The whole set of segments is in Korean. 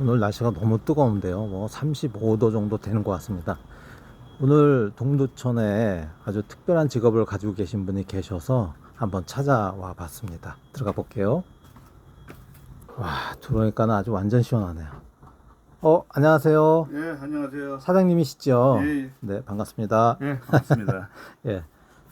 오늘 날씨가 너무 뜨거운데요. 뭐 35도 정도 되는 것 같습니다. 오늘 동두천에 아주 특별한 직업을 가지고 계신 분이 계셔서 한번 찾아와 봤습니다. 들어가 볼게요. 와, 들어오니까는 아주 완전 시원하네요. 어, 안녕하세요. 예, 안녕하세요. 사장님이시죠? 예, 예. 네, 반갑습니다. 예, 반갑습니다. 예.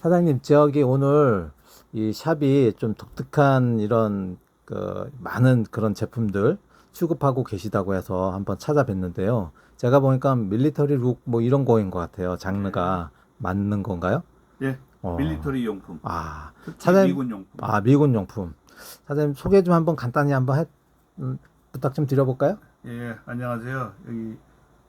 사장님, 저기 오늘 이 샵이 좀 독특한 이런 그 많은 그런 제품들 취급하고 계시다고 해서 한번 찾아뵀는데요. 제가 보니까 밀리터리 룩 뭐 이런 거인 것 같아요. 장르가 맞는 건가요? 예, 어. 밀리터리 용품. 아, 사장님- 미군 용품. 아 미군 용품. 사장님 소개 좀 한번 간단히 한번 해, 음, 부탁 좀 드려볼까요? 예, 안녕하세요. 여기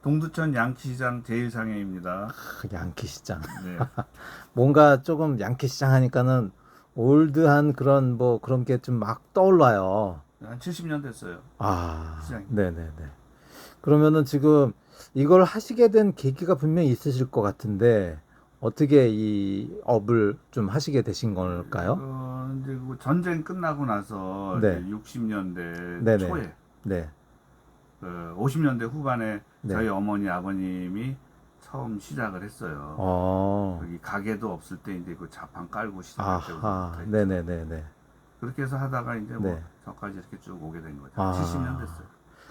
동두천 양키시장 제일상해입니다. 그 양키 시장. 네. 뭔가 조금 양키 시장 하니까는 올드한 그런 뭐 그런 게 좀 막 떠올라요. 한 70년 됐어요. 아, 시장이. 네네네. 그러면은 지금 이걸 하시게 된 계기가 분명히 있으실 것 같은데 어떻게 이 업을 좀 하시게 되신 걸까요? 어, 이제 그 전쟁 끝나고 나서 네. 이제 60년대 네네. 초에 네, 그 50년대 후반에 네. 저희 어머니 아버님이 처음 시작을 했어요. 어, 여기 가게도 없을 때 이제 그 자판 깔고 시작할 아하, 때부터 네네네네. 그렇게 해서 하다가 이제 뭐 네. 저까지 이렇게 쭉 오게 된 거죠. 아. 70년 됐어요.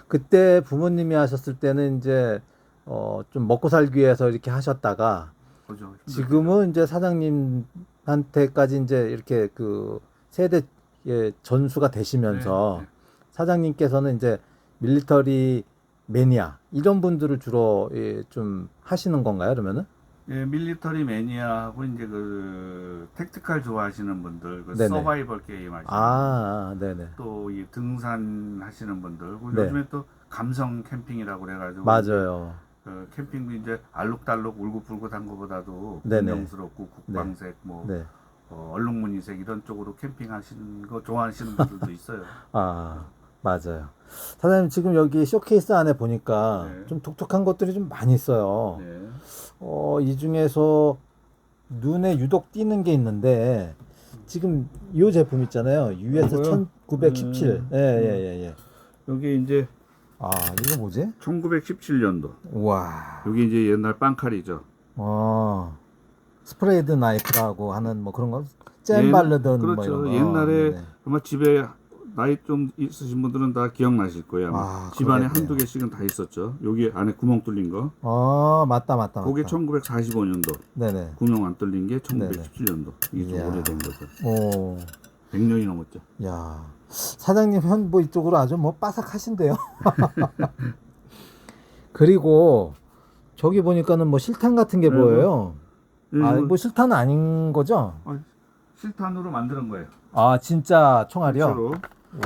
그때 부모님이 하셨을 때는 이제 어, 좀 먹고 살기 위해서 이렇게 하셨다가 그죠. 지금은 이제 사장님한테까지 이제 이렇게 그 세대 의 전수가 되시면서 네, 네. 사장님께서는 이제 밀리터리 매니아 이런 분들을 주로 예, 좀 하시는 건가요? 그러면은? 예, 밀리터리 매니아하고 이제 그 택티칼 좋아하시는 분들, 그 네네. 서바이벌 게임 하시는 아, 네네. 또이 등산 하시는 분들, 그리고 네. 요즘에 또 감성 캠핑이라고 그래가지고 맞아요. 그 캠핑도 이제 알록달록 울긋불긋한 것보다도 네네. 분명스럽고 국방색, 뭐 네. 어, 얼룩무늬색 이런 쪽으로 캠핑하시는 거 좋아하시는 분들도 있어요. 아, 맞아요. 사장님 지금 여기 쇼케이스 안에 보니까 네. 좀 독특한 것들이 좀 많이 있어요. 네. 어, 이 중에서 눈에 유독 띄는 게 있는데 지금 이 제품 있잖아요. US 이거요? 1917. 음. 예, 예, 예, 예. 여기 이제 아, 이거 뭐지? 1917년도. 와. 여기 이제 옛날 빵칼이죠. 어. 스프레이드 나이프라고 하는 뭐 그런 거? 잼 옛- 바르던 뭐 그렇죠. 이런 거. 옛날에 네네. 아마 집에 나이 좀 있으신 분들은 다 기억나실 거예요. 아, 집안에 그러겠네요. 한두 개씩은 다 있었죠. 여기 안에 구멍 뚫린 거. 어, 맞다, 맞다, 맞다. 그게 1945년도. 네네. 구멍 안 뚫린 게 1917년도. 이게 좀 이야. 오래된 거죠. 오, 100년이 넘었죠. 야. 사장님 현뭐 이쪽으로 아주 뭐 빠삭하신데요. 그리고 저기 보니까는 뭐 실탄 같은 게 네, 보여요. 예, 아, 이거 뭐 실탄은 아닌 거죠? 실탄으로 만드는 거예요. 아, 진짜 총알이요? 실제로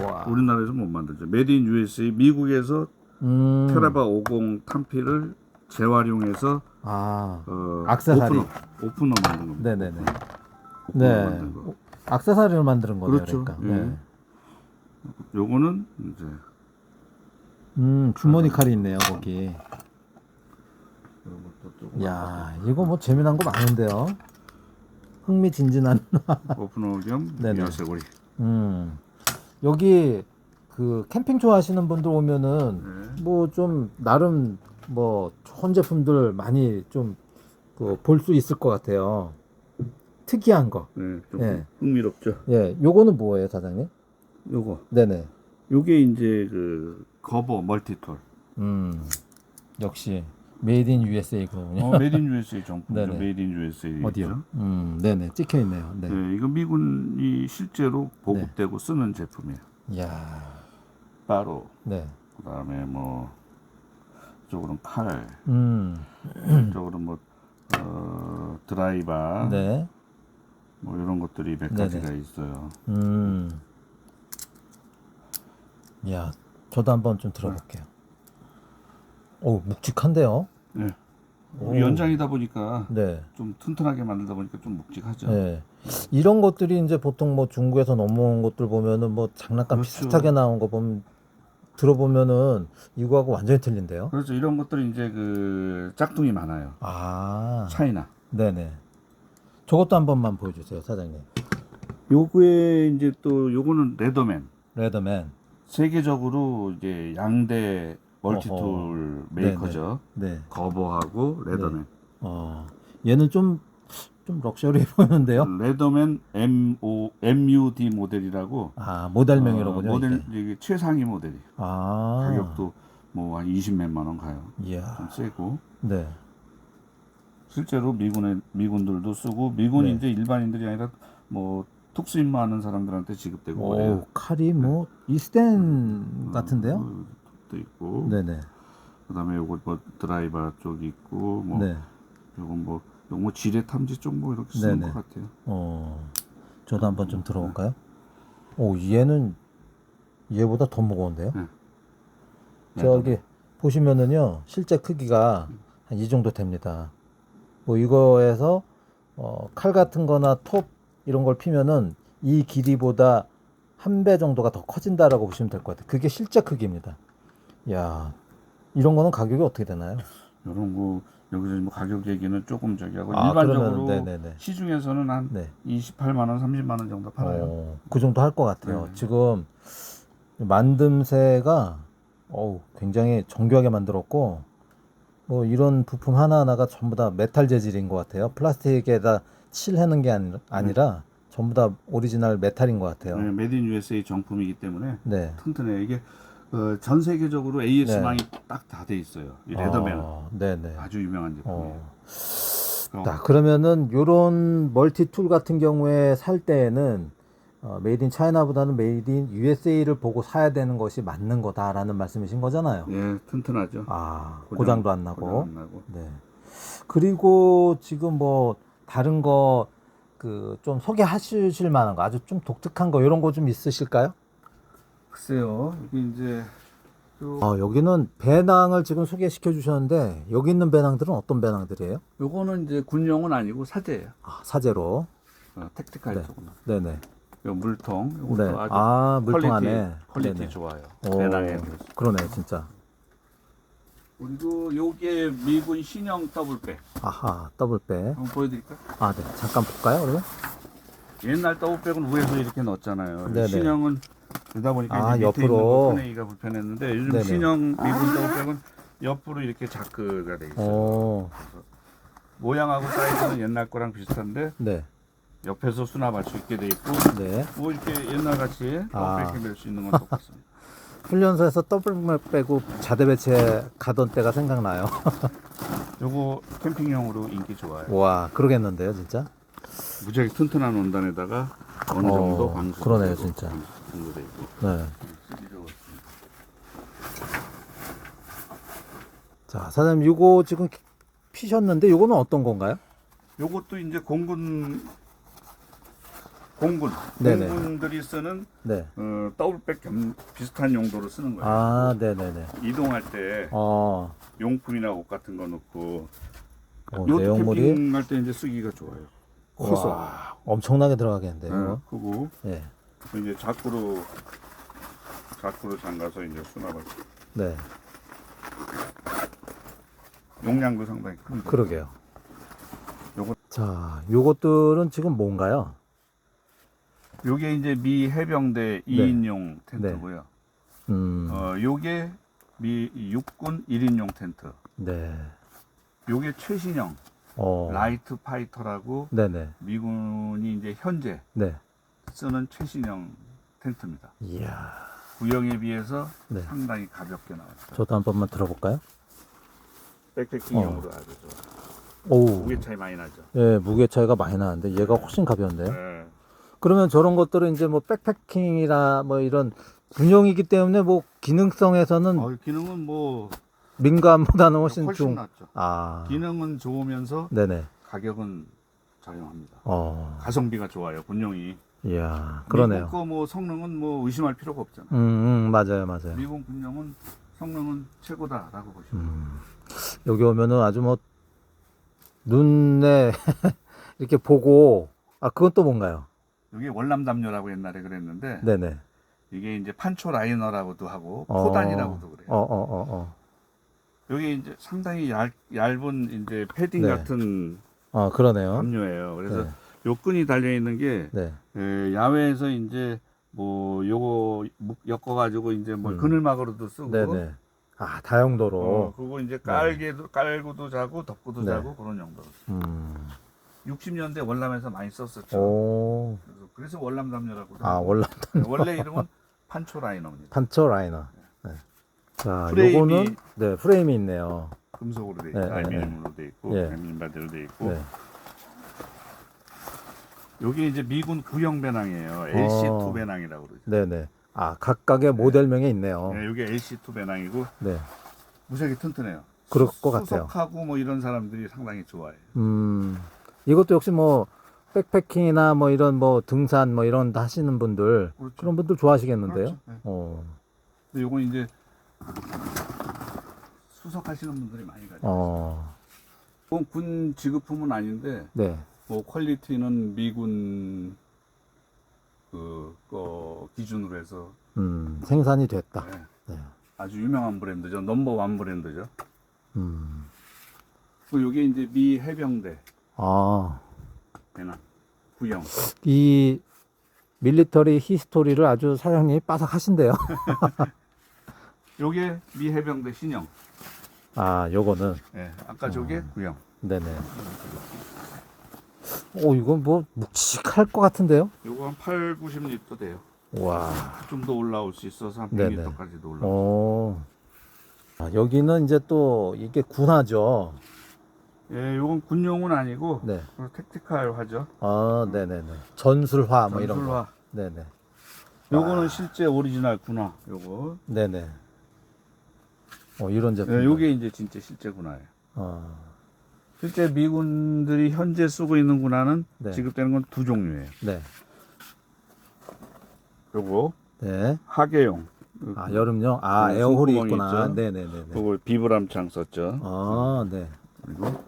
와. 우리나라에서 못 만들죠. 메드 인 USA 미국에서 음. 테라바 50 탄피를 재활용해서 아, 어, 액세서리. 오프너, 오프너 만든 겁니다. 네네네. 네. 만든 거. 악세사리를 만드는 거네요. 그렇죠. 그러니까. 예. 네. 요거는 이제 음, 주머니 칼이 있네요, 거기. 이런 것도 조금 야, 이거 뭐 재미난 거 많은데요. 흥미진진한. 오프너 겸 네네. 열쇠고리. 음. 여기 그 캠핑 좋아하시는 분들 오면은 네. 뭐좀 나름 뭐 좋은 제품들 많이 좀그볼수 있을 것 같아요. 특이한 거. 네, 좀 예. 흥미롭죠. 예, 요거는 뭐예요, 사장님? 요거. 네네. 요게 이제 그 거버 멀티톨. 음, 역시 메이드 인 USA 그거군요. 어, 메드 인 USA 정품이죠. 네네. 메드 인 USA. 어디요? 음, 네네, 찍혀 있네요. 네. 네, 이거 미군이 실제로 보급되고 쓰는 제품이에요. 이야, 바로 네. 그다음에 뭐 이쪽으로는 칼, 음, 이쪽으로는 뭐 어, 드라이버, 네. 뭐 이런 것들이 몇 가지가 있어요. 음. 이야, 저도 한번 좀 들어볼게요. 오, 묵직한데요? 네. 오. 연장이다 보니까 네. 좀 튼튼하게 만들다 보니까 좀 묵직하죠. 네. 이런 것들이 이제 보통 뭐 중국에서 넘어온 것들 보면은 뭐 장난감 그렇죠. 비슷하게 나온 거 보면 들어보면은 이거하고 완전히 틀린데요? 그렇죠. 이런 것들이 이제 그 짝퉁이 많아요. 아, 차이나. 네네. 저것도 한 번만 보여주세요, 사장님. 요거에 이제 또 요거는 레더맨. 레더맨. 세계적으로 이제 양대 멀티툴 메이커죠. 네. 거버하고 레더맨. 어, 얘는 좀, 좀 럭셔리해 보이는데요. 레더맨 MO MUD 모델이라고 아, 모델명이로군요. 어, 모델 이게. 최상위 모델이. 아. 가격도 뭐 한 20몇만 원 가요. 이야. 좀 세고. 네. 실제로 미군의 미군들도 쓰고 미군이 네. 이제 일반인들이 아니라 뭐 특수 임무하는 사람들한테 지급되고 그래요. 오, 칼이 뭐, 이스텐 같은데요? 어, 도 있고. 네네. 그다음에 요거 뭐 드라이버 쪽 있고 뭐 네. 요거 뭐 요거 뭐 지뢰 탐지 쪽 뭐 이렇게 쓰는 네네. 것 같아요. 어, 저도 한번 좀 들어볼까요? 오, 얘는 얘보다 더 무거운데요? 네. 저기 보시면은요, 실제 크기가 한 이 정도 됩니다. 뭐 이거에서 어, 칼 같은 거나 톱 이런 걸 피면은 이 길이보다 한 배 정도가 더 커진다라고 보시면 될 것 같아요. 그게 실제 크기입니다. 야, 이런 거는 가격이 어떻게 되나요? 이런 거 여기서 뭐 가격 얘기는 조금 저기 하고 아, 일반적으로 네네네. 시중에서는 한 네. 28만 원, 30만 원 정도 팔아요. 어, 그 정도 할 것 같아요. 네. 지금 만듦새가 어우, 굉장히 정교하게 만들었고 뭐 이런 부품 하나하나가 전부 다 메탈 재질인 것 같아요. 플라스틱에다 칠해는 게 아니, 아니라 전부 다 오리지널 메탈인 것 같아요. 네, 인 USA 정품이기 때문에 네. 튼튼해. 이게 어, 전 세계적으로 AS망이 딱 다 돼 있어요. 이 레더맨 어, 네네. 아주 유명한 제품이에요. 어. 자, 그러면은 요런 멀티 툴 같은 경우에 살 때에는 어, 메이드 인 차이나보다는 메이드 인 USA를 보고 사야 되는 것이 맞는 거다라는 말씀이신 거잖아요. 예, 튼튼하죠. 아, 고장- 고장도 안 나고. 고장 안 나고. 네. 그리고 지금 뭐 다른 거 그 좀 소개하실 만한 거 아주 좀 독특한 거 이런 거 좀 있으실까요? 글쎄요, 이게 이제 요, 아, 여기는 배낭을 지금 소개시켜 주셨는데 여기 있는 배낭들은 어떤 배낭들이에요? 요거는 이제 군용은 아니고 사제예요. 아, 사제로. 어, 택티칼 네. 쪽은. 네네. 요 물통. 요것도 네. 아주 아, 물통 퀄리티, 안에. 퀄리티 네네. 좋아요. 오, 배낭에. 그러네, 진짜. 그리고 요게 미군 신형 더블백. 아하, 더블백. 한번 보여드릴까? 아, 네. 잠깐 볼까요, 그러면? 옛날 더블백은 위에서 이렇게 넣었잖아요. 네네. 신형은 그러다 보니까 아, 이제 밑에 옆으로. 있는 거 꺼내기가 불편했는데 요즘 네네. 신형 미군 더블백은 옆으로 이렇게 자크가 돼 있어요. 오, 모양하고 사이즈는 옛날 거랑 비슷한데 네. 옆에서 수납할 수 있게 돼 있고 네. 뭐 이렇게 옛날 같이 아. 더블백에 멜수 있는 건 똑같습니다. 훈련소에서 더블백 빼고 자대 배치에 가던 때가 생각나요. 요거 캠핑용으로 인기 좋아요. 와, 그러겠는데요, 진짜? 무지하게 튼튼한 원단에다가 어느 어, 정도 방수 그러네요, 진짜. 방수 돼 있고 네. 자, 사장님, 이거 지금 피셨는데, 이거는 어떤 건가요? 요것도 이제 공군 공군 네네. 공군들이 쓰는 네. 어, 더블백 겸 비슷한 용도로 쓰는 거예요. 아, 네네네. 이동할 때 어, 용품이나 옷 같은 거 넣고 어, 요 내용물이 캠핑 할 때 이제 쓰기가 좋아요. 커서 와, 엄청나게 들어가겠는데요. 네, 이거? 크고 네. 이제 자꾸로 자꾸로 잠가서 이제 수납을 네. 용량도 상당히 큽니다. 그러게요. 요거- 자, 요것들은 지금 뭔가요? 요게 이제 미 해병대 2인용 텐트고요. 음, 어, 요게 미 육군 1인용 텐트. 네. 요게 최신형 어, 라이트 파이터라고 네네. 미군이 이제 현재 네. 쓰는 최신형 텐트입니다. 이야, 구형에 비해서 네. 상당히 가볍게 나왔어요. 저도 한 번만 들어볼까요? 백패킹용으로 어. 아주 좋아. 오우, 무게 차이 많이 나죠. 예, 무게 차이가 많이 나는데 얘가 훨씬 가벼운데요. 네. 그러면 저런 것들은 이제 뭐 백패킹이나 뭐 이런 군용이기 때문에 뭐 기능성에서는 어, 기능은 뭐 민감보다는 훨씬, 훨씬 좀 낫죠. 아, 기능은 좋으면서 네네. 가격은 저렴합니다. 어, 가성비가 좋아요. 군용이. 이야, 그러네요. 미국 거뭐 성능은 뭐 의심할 필요가 없잖아. 음, 음, 맞아요, 맞아요. 미국 군용은 성능은 최고다라고 보시면. 음, 여기 오면은 아주 뭐 눈에 이렇게 보고 아 그건 또 뭔가요? 이게 월남 담요라고 옛날에 그랬는데 네네. 이게 이제 판초 라이너라고도 하고 어. 코단이라고도 그래요. 어, 어, 어, 어. 여기 이제 상당히 얇, 얇은 이제 패딩 네. 같은 어, 그러네요. 담요예요. 그래서 네. 요 끈이 달려 있는 게 네. 에, 야외에서 이제 뭐 요거 묶- 엮어 가지고 이제 뭐 음. 그늘막으로도 쓰고 네네. 아, 다용도로. 어, 그거 이제 깔게도 깔고도 자고 덮고도 네. 자고 그런 용도로. 음. 60년대 월남에서 많이 썼었죠. 오. 그래서, 그래서 월남 담요라고. 아, 원래 원래 이름은 판초 라이너입니다. 판처 라이너. 네. 자, 프레임이- 요거는 네, 프레임이 있네요. 금속으로 돼 있고 네, 네, 알루미늄으로 돼 있고 예. 알루미늄 바디로 돼 있고 네. 여기 이제 미군 구형 배낭이에요. LC2 어. 배낭이라고 그러죠. 네, 네. 아, 각각의 모델명이 있네요. 네, 이게 LC2 배낭이고 네. 무색이 튼튼해요. 그럴 수- 것 같아요. 수석하고 뭐 이런 사람들이 상당히 좋아해요. 음. 이것도 역시 뭐 백패킹이나 뭐 이런 뭐 등산 뭐 이런 거 하시는 분들 그렇죠. 그런 분들 좋아하시겠는데요? 그렇죠. 네. 어. 근데 요건 이제 수석하시는 분들이 많이 가죠. 어. 이건 군 지급품은 아닌데 네. 뭐 퀄리티는 미군 그, 거 기준으로 해서 음. 생산이 됐다. 네, 네. 아주 유명한 브랜드죠. 넘버 완 브랜드죠. 음. 그리고 요게 이제 미 해병대 아. 배낭 구형. 이 밀리터리 히스토리를 아주 사장님이 빠삭하신데요. 요게 미 해병대 신형. 아, 요거는 예, 아까 저게 음. 구형. 네네. 오, 이건 뭐 묵직할 것 같은데요? 요거 한 8, 90리터 돼요. 와. 좀 더 올라올 수 있어서 한 네네. 100리터까지도 올라올 오. 아, 여기는 이제 또 이게 군화죠. 수 예, 요건 군용은 아니고 네. 그 택티칼 화죠. 아, 네네네. 전술화 뭐 이런 거. 전술화. 네네. 요거는 실제 오리지널 군화. 요거. 네네. 어, 이런 제품. 예, 요게 이제 진짜 실제 군화예요. 어, 실제 미군들이 현재 쓰고 있는 군화는 네. 지급되는 건 두 종류예요. 네. 요거 네. 하계용. 아, 여름용? 아, 그 에어홀이 있구나. 있죠? 네네네네. 요거 비브람창 썼죠. 아, 네. 그리고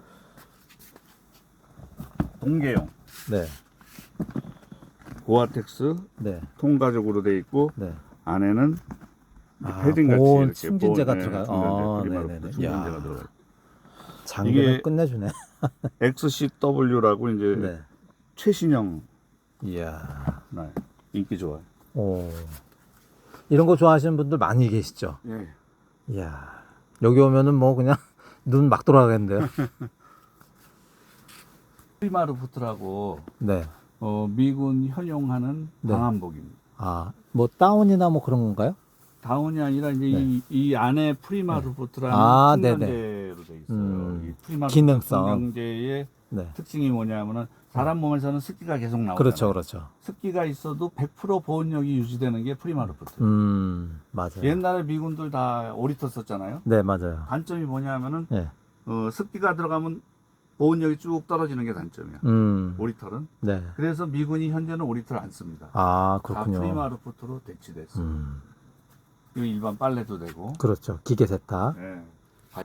동계용. 네. 고아텍스 네. 통가죽으로 돼 있고 네. 안에는 아, 패딩 같이 보온 이렇게 보온, 예, 들어가요? 아, 네네네. 야. 들어가요. 이게- 끝내주네. XCW라고 이제 네. 최신형 이야. 네, 인기 좋아요. 오. 이런 거 좋아하시는 분들 많이 계시죠? 예. 이야. 여기 오면은 뭐 그냥 눈 막 돌아가겠는데요? 프리마르 부트라고 네. 어, 미군 현용하는 네. 방한복입니다. 아, 뭐 다운이나 뭐 그런 건가요? 다운이 아니라 이제 네. 이, 이 안에 프리마르 부트라는 아, 충전재로 돼 있어요. 음, 이 프리마르 기능성. 충전재의 네. 특징이 뭐냐면은 사람 몸에서는 습기가 계속 나오잖아요. 그렇죠, 그렇죠. 습기가 있어도 100% 보온력이 유지되는 게 프리마르 부트. 음, 맞아요. 옛날에 미군들 다 오리터 썼잖아요. 네, 맞아요. 단점이 뭐냐면은 네. 어, 습기가 들어가면 보온력이 쭉 떨어지는 게 단점이야. 음, 오리털은. 네. 그래서 미군이 현재는 오리털 안 씁니다. 아, 다 그렇군요. 프리마르 부트로 대치됐어. 요 음, 일반 빨래도 되고. 그렇죠. 기계 세탁. 예.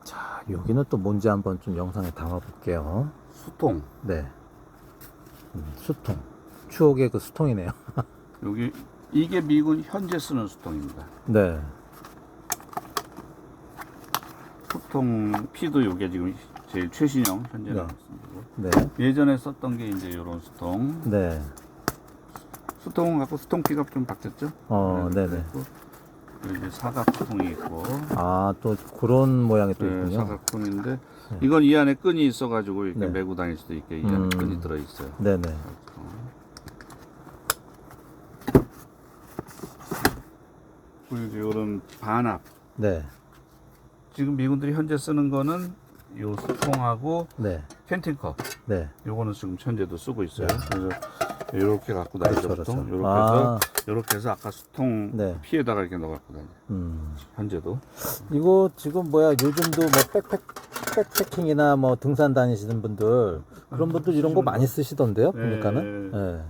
자, 여기는 또 뭔지 한번 좀 영상에 담아 볼게요. 수통. 네. 음, 수통. 추억의 그 수통이네요. 여기 이게 미군 현재 쓰는 수통입니다. 네. 수통 피도 이게 지금 제일 최신형 현재 네. 네. 예전에 썼던 게 이제 이런 수통. 네. 수통은 갖고 수통 피가 좀 바뀌었죠? 어, 네, 네네. 그리고 이제 사각 수통이 있고. 아, 또 그런 모양이 또 네, 있군요. 사각통인데 이건 이 안에 끈이 있어가지고 이렇게 네. 메고 다닐 수도 있게 이 안에 음. 끈이 들어 있어요. 네네. 그리고 이런 반합. 네. 지금 미군들이 현재 쓰는 거는 요 수통하고 네. 캔팅컵. 네. 요거는 지금 현재도 쓰고 있어요. 그래서 이렇게 갖고 다니죠 그렇죠, 보통. 그렇죠. 이렇게 아. 해서 이렇게 해서 아까 수통 네. 피에다가 이렇게 넣어 갖고 다니. 음. 현재도. 이거 지금 뭐야 요즘도 뭐 백팩 백패킹이나 뭐 등산 다니시는 분들 그런 분들 이런 거 많이 쓰시던데요 보니까는 네.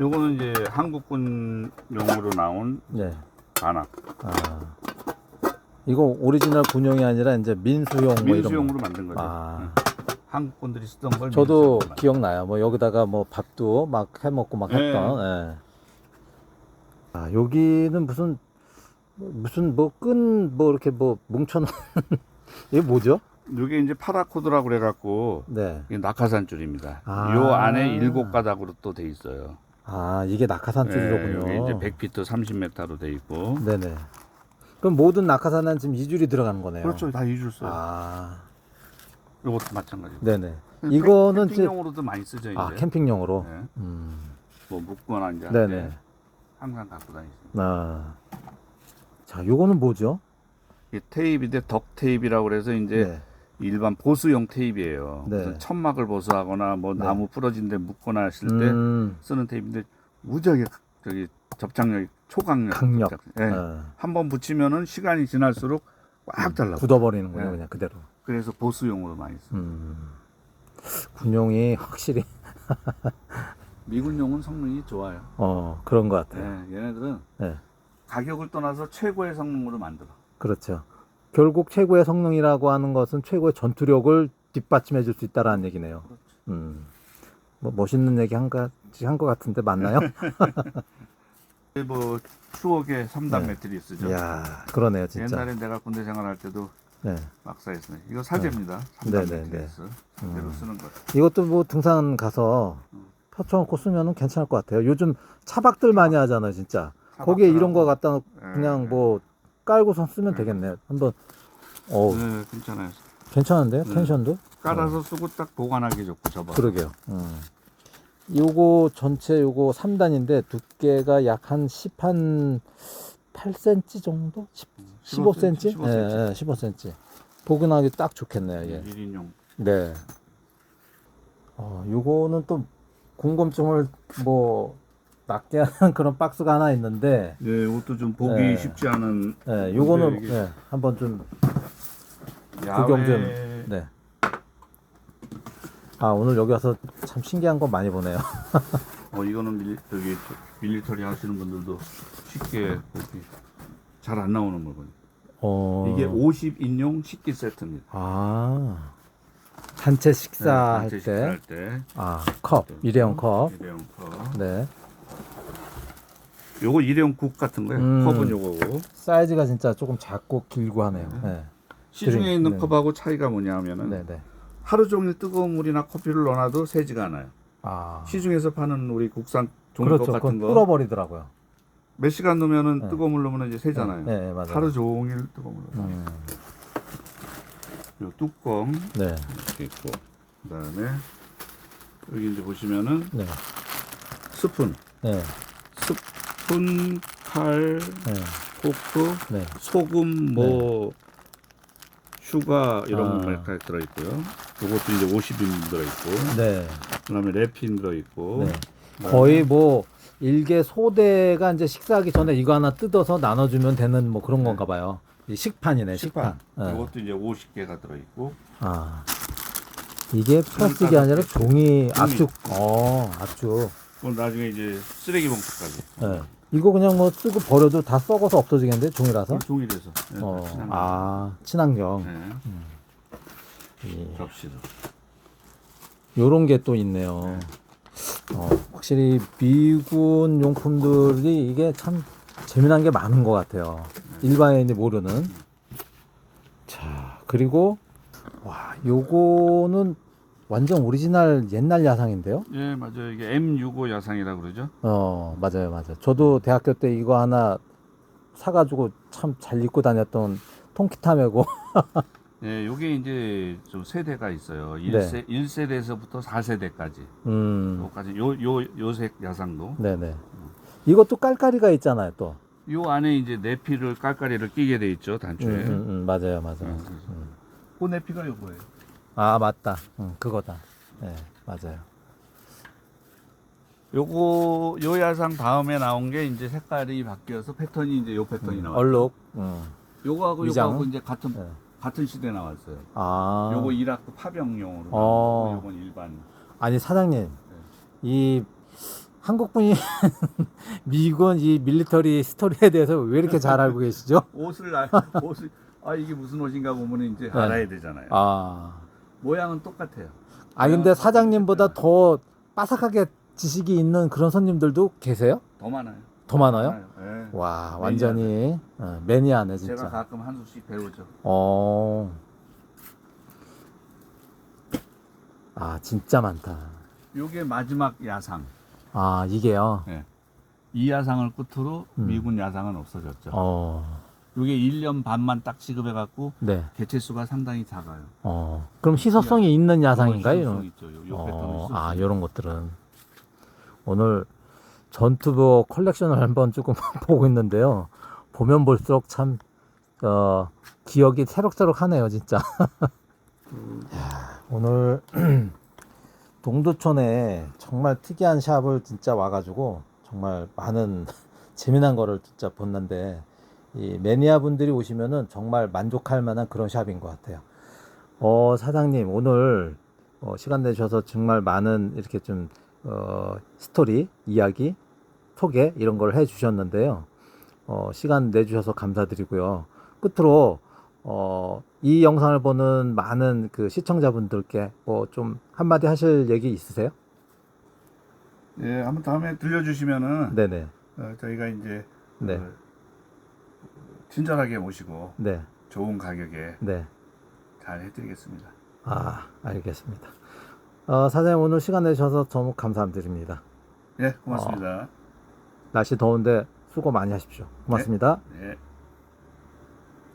요거는 이제 한국군용으로 나온 네. 반합. 아 이거 오리지널 군용이 아니라 이제 민수용 뭐 이런 민수용으로 거. 만든 거죠. 아 응. 한국군들이 쓰던 걸 저도 만든 기억나요 뭐 여기다가 뭐 밥도 막 해 먹고 막 네. 했던 예. 아 여기는 무슨 무슨 뭐 끈 뭐 이렇게 뭐 뭉쳐놓은 이게 뭐죠 이게 이제 파라코드라고 그래갖고 네. 이게 낙하산 줄입니다. 아. 요 안에 일곱 가닥으로 또 돼 있어요. 아 이게 낙하산 예, 줄이로군요 여기 이제 100피트 30m로 돼 있고 네네. 그럼 모든 낙하산은 지금 이 줄이 들어가는 거네요. 그렇죠. 다 이줄 써요. 아, 이것도 마찬가지. 네네. 이거는 지- 캠핑용으로도 많이 쓰죠. 이제. 아 캠핑용으로. 네. 음, 뭐 묵거나 이제 할 네네. 때 항상 갖고 다니죠. 아, 자, 요거는 뭐죠? 이게 테이프인데 덕 테이프라고 그래서 이제 네. 일반 보수용 테이프예요. 네. 무슨 천막을 보수하거나 뭐 네. 나무 부러진 데 묻거나 했을 때 음, 쓰는 테이프인데 무지하게 저기 접착력이 초강력. 강력. 접착. 예. 어, 한번 붙이면은 시간이 지날수록 꽉 달라. 굳어버리는군요, 네. 그냥 그대로. 그래서 보수용으로 많이 써. 음, 군용이 확실히 미군용은 성능이 좋아요. 어 그런 것 예, 같아요. 얘네들은 네. 가격을 떠나서 최고의 성능으로 만들어. 그렇죠. 결국 최고의 성능이라고 하는 것은 최고의 전투력을 뒷받침해 줄 수 있다라는 얘기네요. 그렇죠. 음, 뭐 멋있는 얘기 한 가지 한 것 같은데 맞나요? 뭐 추억의 3단 네. 매트리스죠. 이야, 그러네요, 진짜. 옛날에 내가 군대 생활할 때도 네. 막사했어요. 이거 사제입니다. 네, 3단 네, 매트리스. 그대로 음. 쓰는 거. 이것도 뭐 등산 가서 음. 펼쳐놓고 쓰면은 괜찮을 것 같아요. 요즘 차박들 많이 하잖아요, 진짜. 거기에 이런 거 갖다 놓고 예, 그냥 예. 뭐 깔고선 쓰면 네. 되겠네요. 한번 어 네, 괜찮아요. 괜찮은데요? 네. 텐션도? 깔아서 쓰고 딱 보관하기 좋고 접어. 그러게요. 음. 요거 전체 요거 3단인데 두께가 약 한 10, 한 8cm 정도? 10, 15cm? 15cm. 예, 예, 15cm. 보관하기 딱 좋겠네요. 예. 1인용. 네. 어, 요거는 또 궁금증을 뭐 낫게 하는 그런 박스가 하나 있는데, 네, 이것도 좀 보기 네. 쉽지 않은 예, 요거는 근데 이게 예, 한번 좀 야외 구경 좀, 네. 아 오늘 여기 와서 참 신기한 거 많이 보네요. 어 이거는 밀리, 저기 밀리터리 하시는 분들도 쉽게 잘 안 나오는 물건. 어, 이게 50인용 식기 세트입니다. 아 단체 식사할 네, 때, 식사할 때. 아 컵, 일회용 컵, 일회용 컵. 네. 요거 일회용 국 같은 거예요. 음. 컵은 요거고. 사이즈가 진짜 조금 작고 길고 하네요. 네, 시중에 드링, 있는 네. 컵하고 차이가 뭐냐면은 네, 네. 하루 종일 뜨거운 물이나 커피를 넣어놔도 새지가 않아요. 아, 시중에서 파는 우리 국산 종이컵 그렇죠. 같은 거 불어버리더라고요. 몇 시간 넣으면은 네. 뜨거운 물 넣으면 이제 새잖아요. 네, 네, 맞아요. 하루 종일 뜨거운 물. 넣어요. 음, 요 뚜껑 네, 이렇게 있고 그다음에 여기 이제 보시면은 네, 스푼, 네, 스푼, 칼, 네, 포크, 네. 소금, 뭐 슈가 이런 아. 거 이렇게 들어 있고요. 요것도 이제 50인 들어 있고 네, 그다음에 랩핀 들어 있고 네. 거의 뭐 일개 소대가 이제 식사하기 전에 이거 하나 뜯어서 나눠주면 되는 뭐 그런 건가 봐요. 이 식판이네, 식판. 네. 요것도 이제 50개가 들어 있고 아 이게 플라스틱이 아니라 종이 압축. 어, 압축. 그건 나중에 이제 쓰레기 봉투까지. 네. 이거 그냥 뭐 쓰고 버려도 다 썩어서 없어지겠는데 종이라서? 그걸 종이래서. 네, 어, 거. 아 친환경. 네, 예. 접시도. 요런 게 또 있네요. 어, 확실히 미군 용품들이 이게 참 재미난 게 많은 것 같아요. 일반인이 모르는. 자, 그리고, 와, 요거는 완전 오리지널 옛날 야상인데요? 예, 맞아요. 이게 M65 야상이라고 그러죠. 어, 맞아요, 맞아요. 저도 대학교 때 이거 하나 사가지고 참 잘 입고 다녔던 통기타 메고. 예, 요게 이제 좀 세대가 있어요. 네. 1세, 1세대에서부터 4세대까지. 음, 요까지 요, 요, 요색 야상도. 네네. 이것도 깔깔이가 있잖아요, 또. 요 안에 이제 내피를 깔깔이를 끼게 돼 있죠, 단추에. 음, 음, 음, 맞아요, 맞아요. 네, 그래서. 그 내피가 요거예요. 아 맞다. 응, 그거다. 네, 맞아요. 요거 요 야상 다음에 나온 게 이제 색깔이 바뀌어서 패턴이 이제 요 패턴이 나와요. 얼룩. 응. 요거하고 위장? 요거하고 이제 같은 네. 같은 시대에 나왔어요. 아. 요거 일학도 파병용으로 어. 요건 일반. 아니 사장님, 이 한국 분이 미군 이 밀리터리 스토리에 대해서 왜 이렇게 잘 알고 계시죠? 옷을 알, 옷을 아 이게 무슨 옷인가 보면 이제 네. 알아야 되잖아요. 아. 모양은 똑같아요. 아 근데 사장님보다 더 빠삭하게 지식이 있는 그런 손님들도 계세요? 더 많아요. 더 많아요? 예. 와 완전히 어, 매니아네 제가 진짜. 가끔 한 수씩 배우죠. 어. 아 진짜 많다. 요게 마지막 야상. 아 이게요. 이 야상을 끝으로 음. 미군 야상은 없어졌죠. 어. 이게 1년 반만 딱 지급해 갖고 네. 개체 수가 상당히 작아요. 어, 그럼 희소성이 있는 야상인가요? 어, 이런? 있죠. 요, 요 패턴은 어, 아, 수 요런 것들은. 오늘 전투보 컬렉션을 한번 조금 보고 있는데요. 보면 볼수록 참, 어, 기억이 새록새록 하네요, 진짜. 야, 오늘 동두촌에 정말 특이한 샵을 진짜 와가지고 정말 많은 재미난 거를 진짜 봤는데 이 매니아 분들이 오시면은 정말 만족할 만한 그런 샵인 것 같아요. 어, 사장님, 오늘 어, 시간 내주셔서 정말 많은 이렇게 좀, 어, 스토리, 이야기, 소개, 이런 걸 해 주셨는데요. 어, 시간 내주셔서 감사드리고요. 끝으로, 어, 이 영상을 보는 많은 그 시청자분들께 뭐 좀 한마디 하실 얘기 있으세요? 예, 한번 다음에 들려주시면은 네네. 어, 저희가 이제 네. 어, 친절하게 모시고 네. 좋은 가격에 네. 잘 해드리겠습니다. 아, 알겠습니다. 어, 사장님 오늘 시간 내주셔서 너무 감사드립니다. 예, 고맙습니다. 날씨 더운데 수고 많이 하십시오. 고맙습니다. 예.